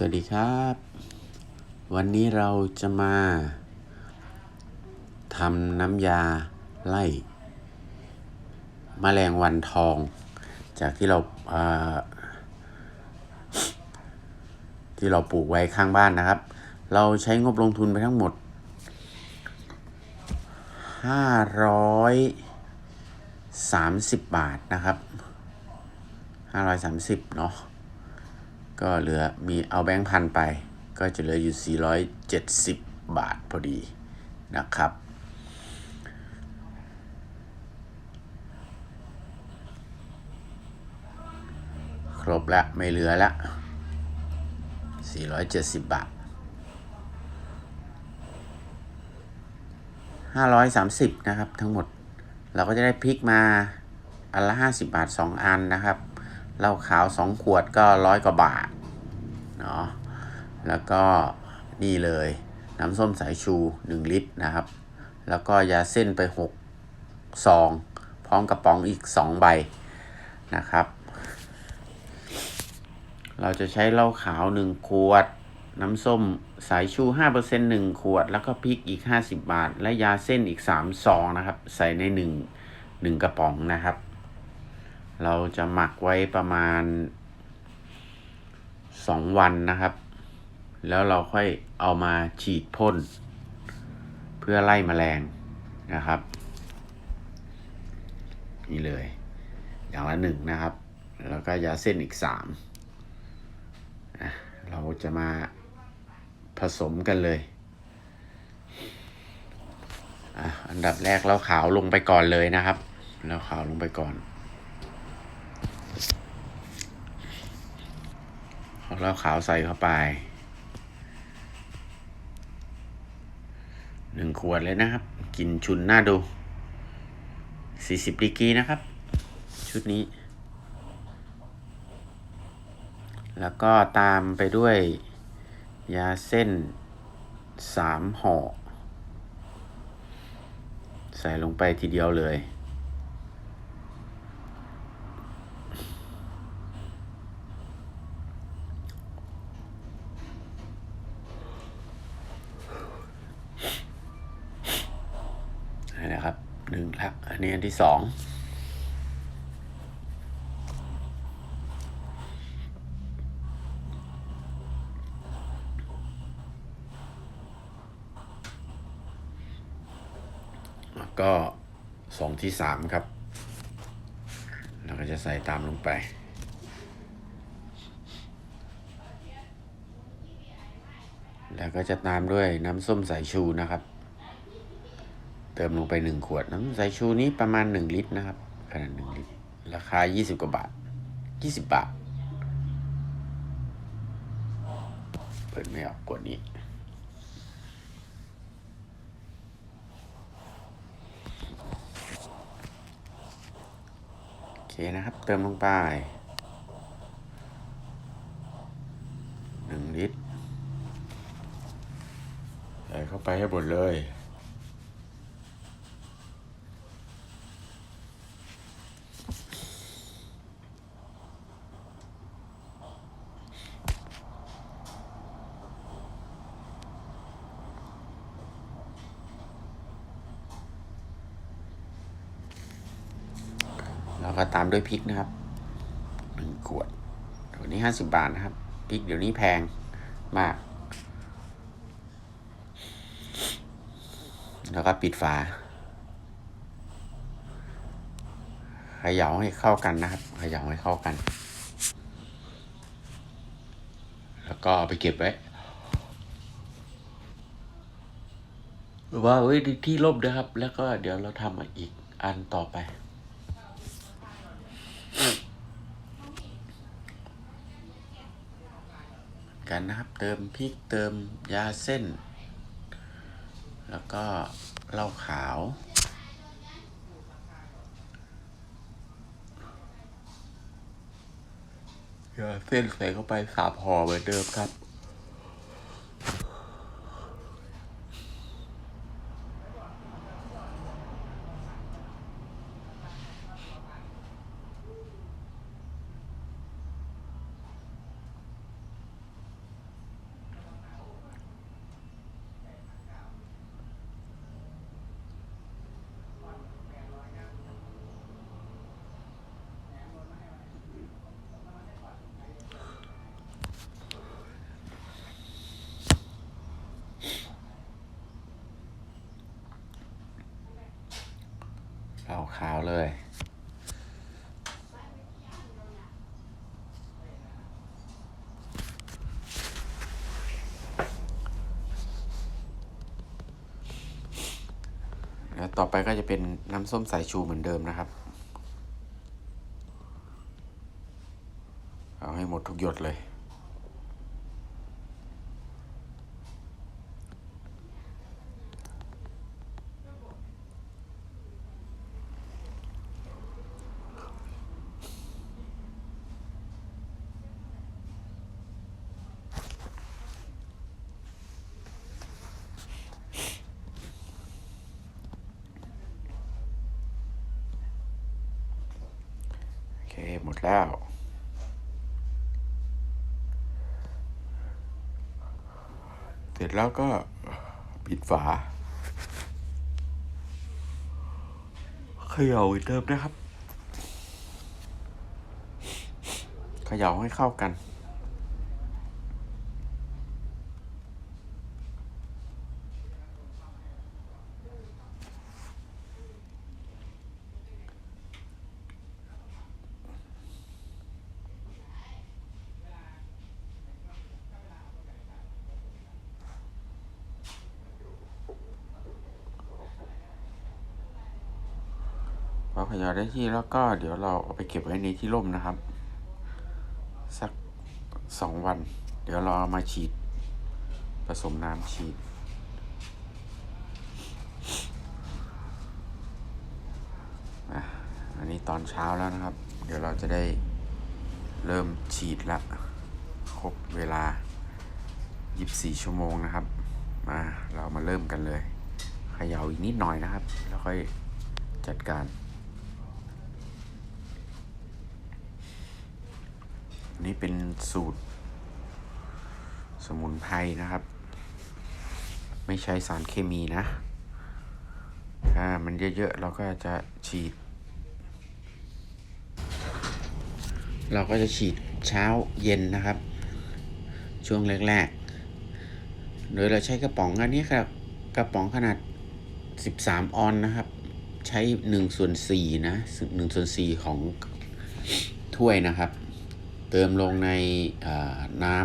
สวัสดีครับ วันนี้เราจะมาทำน้ำยาไล่มแมลงวันทอง จากที่เราาที่เราปลูกไว้ข้างบ้านนะครับ เราใช้งบลงทุนไปทั้งหมด 530 บาทนะครับ 530 เนาะ ก็เหลือมีเอาแบงค์พันไป ก็จะเหลืออยู่ 470 บาทพอดีนะครับ ครบแล้วไม่เหลือแล้ว470 บาท 530 นะครับทั้งหมดเราก็จะได้พริกมาอันละ 50 บาท 2 อันนะครับเหล้าขาว 2 ขวดก็ร้อยกว่าบาท เนาะแล้วก็นี่เลยน้ำส้มสายชู 1 ลิตรนะครับ แล้วก็ยาเส้นไป 6 ซอง พร้อมกระป๋องอีก 2 ใบนะครับ เราจะใช้เหล้าขาว 1 ขวด น้ำส้มสายชู 5% 1 ขวด แล้วก็พริกอีก 50 บาท และยาเส้นอีก 3 ซองนะครับ ใส่ใน 1 1 กระป๋องนะครับ เราจะหมักไว้ประมาณ 2วันนะครับ แล้วเราค่อยเอามาฉีดพ่น เพื่อไล่แมลงนะครับ นี่เลย อย่างละหนึ่งนะครับ แล้วก็ยาเส้นอีกสามเราจะมาผสมกันเลยอันดับแรกเราขาวลงไปก่อนเลยนะครับ เราขาวลงไปก่อน เอาเหล้าขาวใส่เข้าไปหนึ่งขวดเลยนะครับ กินชุนหน้าดูสี่สิบดีกรีนะครับ ชุดนี้ แล้วก็ตามไปด้วย ยาเส้นสามห่อ ใส่ลงไปทีเดียวเลย นี่นะครับหนึ่งละอันนี้อันที่สองแล้วก็สองที่สามครับ เราก็จะใส่ตามลงไปแล้วก็จะตามด้วยน้ำส้มสายชูนะครับ เติมลงไปหนึ่งขวด น้ำสายชูนี้ประมาณหนึ่งลิตรนะครับ ขนาดหนึ่งลิตร ราคายี่สิบกว่าบาทยี่สิบบาท เปิดไม่ออกกดนี้โอเคนะครับ เติมลงไปหนึ่งลิตรใส่เข้าไปให้หมดเลย แล้ว ก็ตามด้วยพริกนะครับหนึ่งขวดตัวนี้ห้าสิบบาทนะครับพริกเดี๋ยวนี้แพงมาก แล้วก็ปิดฝาเขย่าให้เข้ากันนะครับเขย่าให้เข้ากัน แล้วก็ไปเก็บไว้ว่าไว้ที่ร่มนะครับ แล้วก็เดี๋ยวเราทำอีกอันต่อไป กันนะครับ เติมพริกเติมยาเส้น แล้วก็เหล้าขาว ยาเส้นใส่เข้าไปสาบห่อเหมือนเดิมครับ ขาวๆเลย แล้วต่อไปก็จะเป็นน้ำส้มสายชูเหมือนเดิมนะครับ เอาให้หมดทุกหยดเลย โอเค หมดแล้ว เสร็จแล้วก็ปิดฝาเขย่าอีกเดิมนะครับเขย่าให้เข้ากัน พอเขย่าได้ที่แล้วก็เดี๋ยวเราเอาไปเก็บไว้ในที่ร่มนะครับ สักสองวัน เดี๋ยวเราเอามาฉีด ผสมน้ำฉีดอะอันนี้ตอนเช้าแล้วนะครับ เดี๋ยวเราจะได้เริ่มฉีดละครบเวลา 24 ชั่วโมงนะครับ มาเรามาเริ่มกันเลยเขย่าอีกนิดหน่อยนะครับ แล้วค่อยจัดการ นี่เป็นสูตร สมุนไพรนะครับ ไม่ใช้สารเคมีนะ ถ้ามันเยอะๆ เราก็จะฉีด เราก็จะฉีดเช้าเย็นนะครับ ช่วงแรกๆ โดยเราใช้กระป๋องอันนี้ครับ กระป๋องขนาด 13 ออนนะครับ ใช้1ส่วน4นะ1ส่วน4ของถ้วยนะครับ เติมลงในน้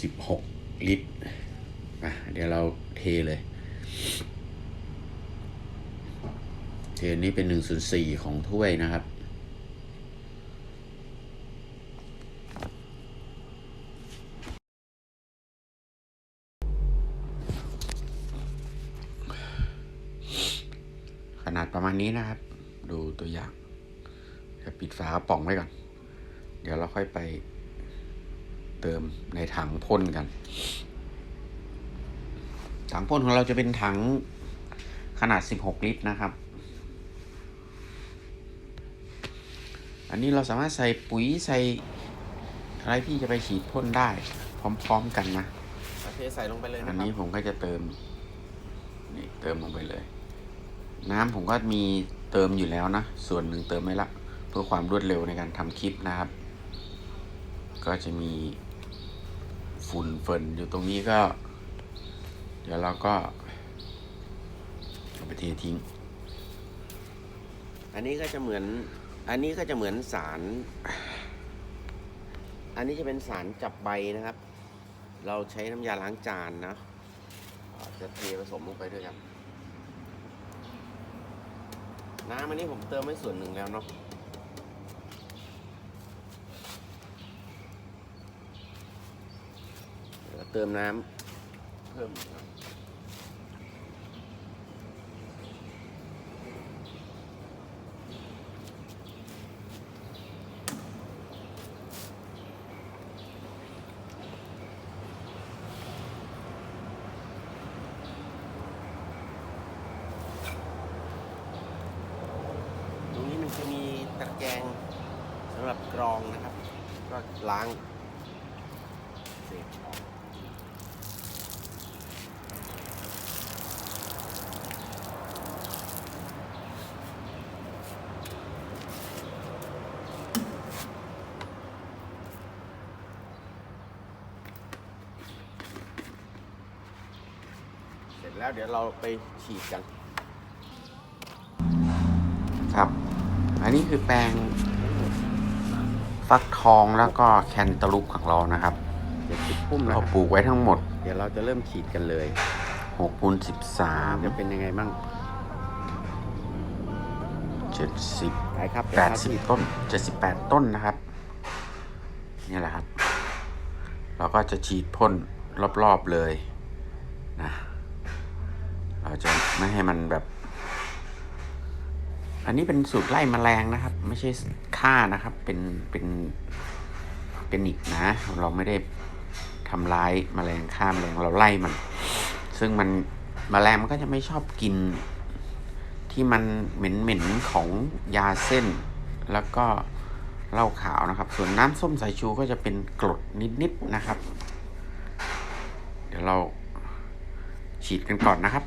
ำ16 ลิตรอะเดี๋ยวเราเทเลย เทนี้เป็น1ส่วน4ของถ้วยนะครับขนาดประมาณนี้นะครับ ดูตัวอย่างจะปิดฝากระป๋องไว้ก่อน เดี๋ยวเราค่อยไปเติมในถังพ่นกัน ถังพ่นของเราจะเป็นถังขนาด 16 ลิตรนะครับ อันนี้เราสามารถใส่ปุ๋ยใส่อะไรที่จะไปฉีดพ่นได้ พร้อมๆกันนะเทใส่ลงไปเลยอันนี้ผมก็จะเติมนี่เติมลงไปเลย น้ำผมก็มีเติมอยู่แล้วนะ ส่วนหนึ่งเติมไม่ละ เพื่อความรวดเร็วในการทำคลิปนะครับ ก็จะมีฝุ่นเฟินอยู่ตรงนี้ก็ เดี๋ยวเราก็เอาไปเททิ้ง อันนี้ก็จะเหมือน อันนี้ก็จะเหมือนสาร อันนี้จะเป็นสารจับใบนะครับ เราใช้น้ำยาล้างจานนะ จะเทผสมลงไปด้วยครับน้ำอันนี้ผมเติมไว้ส่วนหนึ่งแล้วเนาะ เติมน้ำเพิ่มตรงนี้มันจะมีตะแกรงสำหรับกรองนะครับ ก็ล้างเศษออกเสร็จ แล้วเดี๋ยวเราไปฉีดกัน ครับ อันนี้คือแปลงฟักทองแล้วก็แคนตาลูปของเรานะครับเจ็ดสิบพุ่มนะเราครับปลูกไว้ทั้งหมดเดี๋ยวเราจะเริ่มฉีดกันเลย6คูณ13จะเป็นยังไงบ้าง70ไปครับ80ต้น78ต้นนะครับ นี่แหละครับ เราก็จะฉีดพ่นรอบๆเลยนะ เราจะไม่ให้มันแบบ อันนี้เป็นสูตรไล่แมลงนะครับ ไม่ใช่ฆ่านะครับ เป็นเป็นเป็นอีกนะ เราไม่ได้ทำร้ายแมลงฆ่ามแมลงเราไล่มัน ซึ่งมันแมลงมันก็จะไม่ชอบกิน ที่มันเหม็นเหม็นของยาเส้น แล้วก็เหล้าขาวนะครับ ส่วนน้ำส้มสายชูก็จะเป็นกรดนิดๆนะครับ เดี๋ยวเราฉีดกันก่อนนะครับ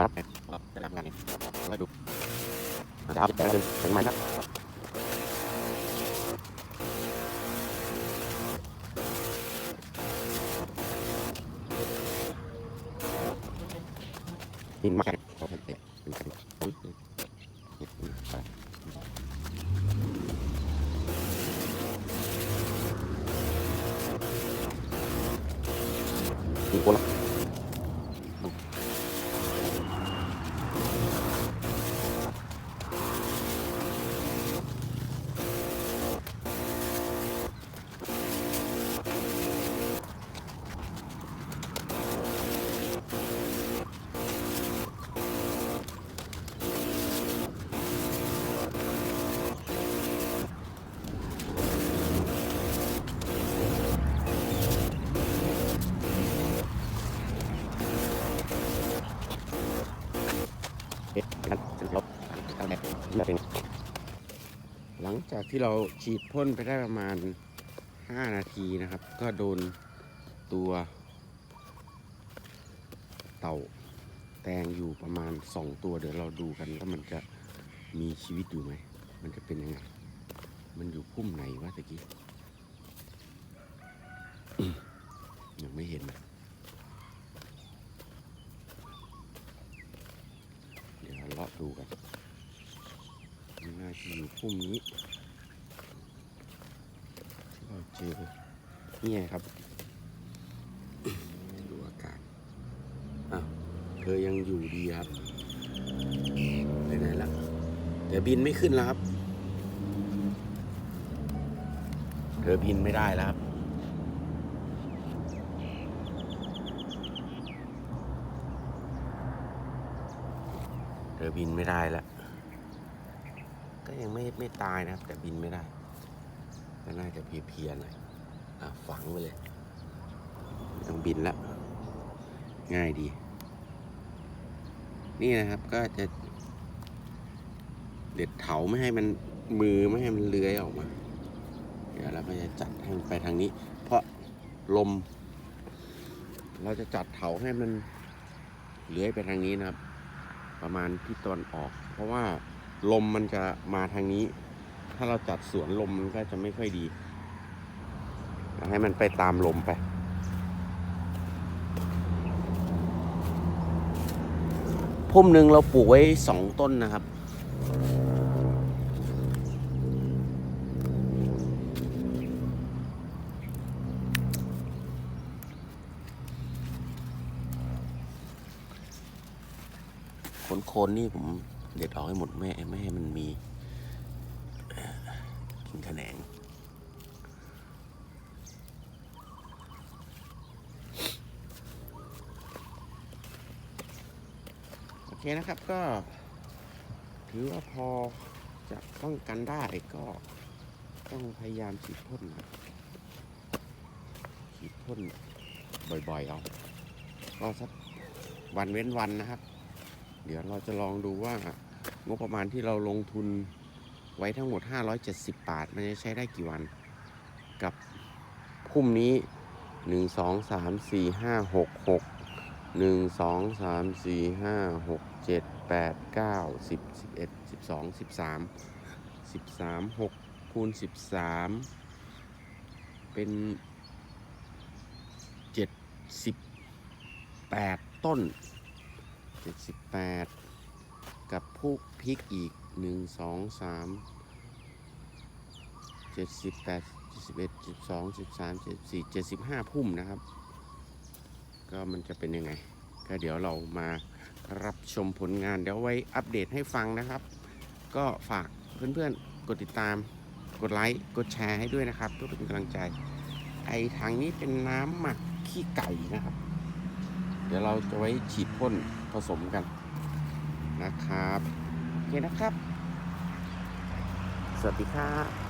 ปั๊บจะทำงานเนี่ยมาดูจะเอาแต่ละเดือนถึงไหมนะกินมา หลังจากที่เราฉีดพ่นไปได้ประมาณ 5 นาทีนะครับ ก็โดนตัวเต่าแตงอยู่ประมาณ 2 ตัวเดี๋ยวเราดูกันว่ามันจะมีชีวิตอยู่ไหม มันจะเป็นยังไง มันอยู่พุ่มไหนวะตะกี้ ยังไม่เห็นนะ เดี๋ยวเราะดูกันมันน่าจะอยู่พุ่มนี้ที่เราเจอนี่ไงครับดูอากาศอ้าวเธอยังอยู่ดีครับไปไหนละแต่บินไม่ขึ้นแล้วครับ เธอบินไม่ได้แล้วครับ เธอบินไม่ได้แล้ว ก็ยังไม่ไม่ตายนะครับ แต่บินไม่ได้ ก็น่าจะเพลียๆหน่อยอะฝังไปเลยต้องบินละง่ายดี นี่นะครับก็จะเด็ดเถาไม่ให้มันมือไม่ให้มันเลื้อยออกมา เดี๋ยวเราก็จะจัดให้มันไปทางนี้ เพราะลม เราจะจัดเถาให้มันเลื้อยไปทางนี้นะครับ ประมาณที่ตอนออก เพราะว่าลมมันจะมาทางนี้ ถ้าเราจัดสวนลมมันก็จะไม่ค่อยดีให้มันไปตามลมไปพุ่มหนึ่งเราปลูกไว้สองต้นนะครับ คนโคนนี่ผมเด็ดออกให้หมดไม่ไม่ให้มันมีเอ่อกินแขนงโอเคนะครับก็ ถือว่าพอจะป้องกันได้ก็ต้องพยายามฉีดพ่นนะฉีดพ่นบ่อยๆเอาก็สักวันเว้นวันนะครับ เดี๋ยวเราจะลองดูว่างบประมาณที่เราลงทุนไว้ทั้งหมด 570 บาท มันจะใช้ได้กี่วัน กับพุ่มนี้ 1 2 3 4 5 6 6 1 2 3 4 5 6 7 8 9 10 11 12 13 13 6คูณ13 เป็น78ต้น 78 กับพูกพริกอีก 1 2 3 78 71 72 73 74 75 พุ่มนะครับ ก็มันจะเป็นยังไง ก็เดี๋ยวเรามารับชมผลงานเดี๋ยวไว้อัปเดตให้ฟังนะครับ ก็ฝากเพื่อนๆ กดติดตาม กดไลค์ กดแชร์ให้ด้วยนะครับเพื่อเป็นกำลังใจ ไอ้ทางนี้เป็นน้ำหมักขี้ไก่นะครับ เดี๋ยวเราจะไว้ฉีดพ่นผสมกันนะครับ โอเคนะครับ สวัสดีครับ